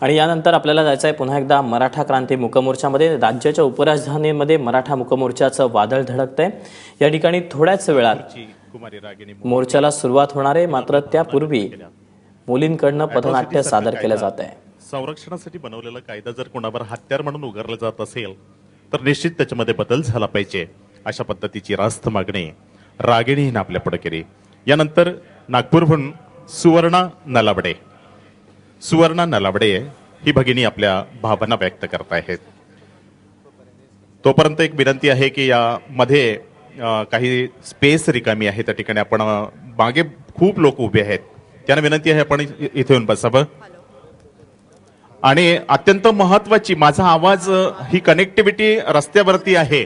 आणि यानंतर आपल्याला जायचं आहे पुन्हा एकदा मराठा क्रांती मुकमोर्चामध्ये. राज्याच्या उपराजधानीमध्ये मराठा मुकमोर्चाचं वादळ धडकतंय. या ठिकाणी थोड्याच वेळात मोर्चाला सुरुवात होणार आहे मात्र त्यापूर्वी मुलींकडनं पथनाट्य सादर केलं जात आहे संरक्षणासाठी बनवलेला कायदा जर कोणावर हत्यार म्हणून उगारला जात असेल तर निश्चित त्याच्यामध्ये बदल झाला पाहिजे अशा पद्धतीची रास्त मागणी रागिणी हिनं आपल्या केली. यानंतर नागपूरहून सुवर्णा नलावडे. सुवर्णा नलावडे ही भगिनी आपल्या भावना व्यक्त करत आहेत. तोपर्यंत एक विनंती आहे की यामध्ये काही स्पेस रिकामी आहे त्या ठिकाणी. आपण मागे खूप लोक उभे आहेत. त्यांना विनंती आहे आपण इथे येऊन बसावं. आणि अत्यंत महत्वाची माझा आवाज ही कनेक्टिव्हिटी रस्त्यावरती आहे.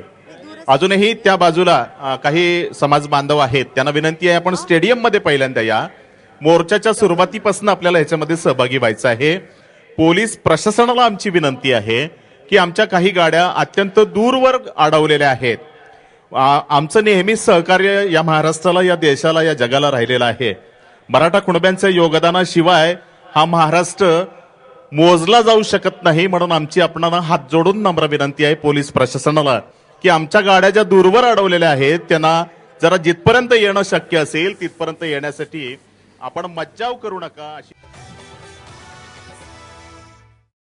अजूनही त्या बाजूला काही समाज बांधव आहेत. त्यांना विनंती आहे आपण स्टेडियममध्ये पहिल्यांदा या. मोर्चाच्या सुरुवातीपासून आपल्याला ह्याच्यामध्ये सहभागी व्हायचं आहे. पोलीस प्रशासनाला आमची विनंती आहे की आमच्या काही गाड्या अत्यंत दूरवर अडवलेल्या आहेत. आमचं नेहमी सहकार्य या महाराष्ट्राला या देशाला या जगाला राहिलेलं आहे. मराठा कुणब्यांच्या योगदानाशिवाय हा महाराष्ट्र मोजला जाऊ शकत नाही म्हणून आमची आपणाला हात जोडून नम्र विनंती आहे पोलीस प्रशासनाला की आमच्या गाड्या ज्या दूरवर अडवलेल्या आहेत त्यांना जरा जिथपर्यंत येणं शक्य असेल तिथपर्यंत येण्यासाठी आपण मज्जाव करू नका अशी